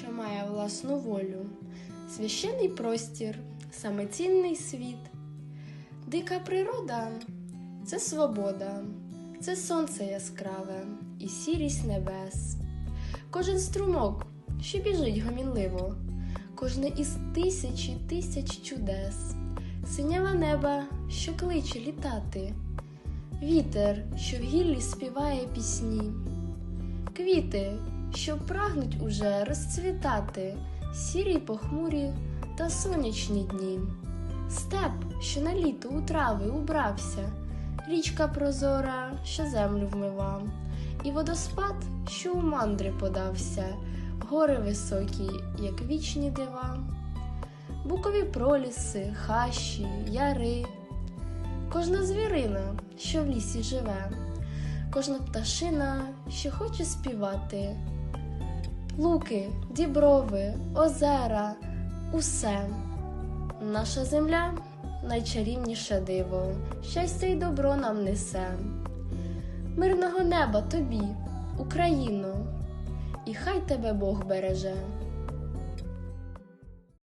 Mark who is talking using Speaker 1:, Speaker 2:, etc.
Speaker 1: що має власну волю, священний простір, самоцінний світ. Дика природа це свобода, це сонце яскраве і сірість небес. Кожен струмок, що біжить гомінливо, кожне із тисячі тисяч чудес, синява неба, що кличе літати, вітер, що в гіллі співає пісні, квіти, що прагнуть уже розцвітати, сірі похмурі та сонячні дні, степ, що на літо у трави убрався, річка прозора, що землю вмива, і водоспад, що у мандри подався, гори високі, як вічні дива, букові проліси, хащі, яри, кожна звірина, що в лісі живе, кожна пташина, що хоче співати, луки, діброви, озера, усе. Наша земля найчарівніше диво, щастя й добро нам несе. Мирного неба тобі, Україно, і хай тебе Бог береже.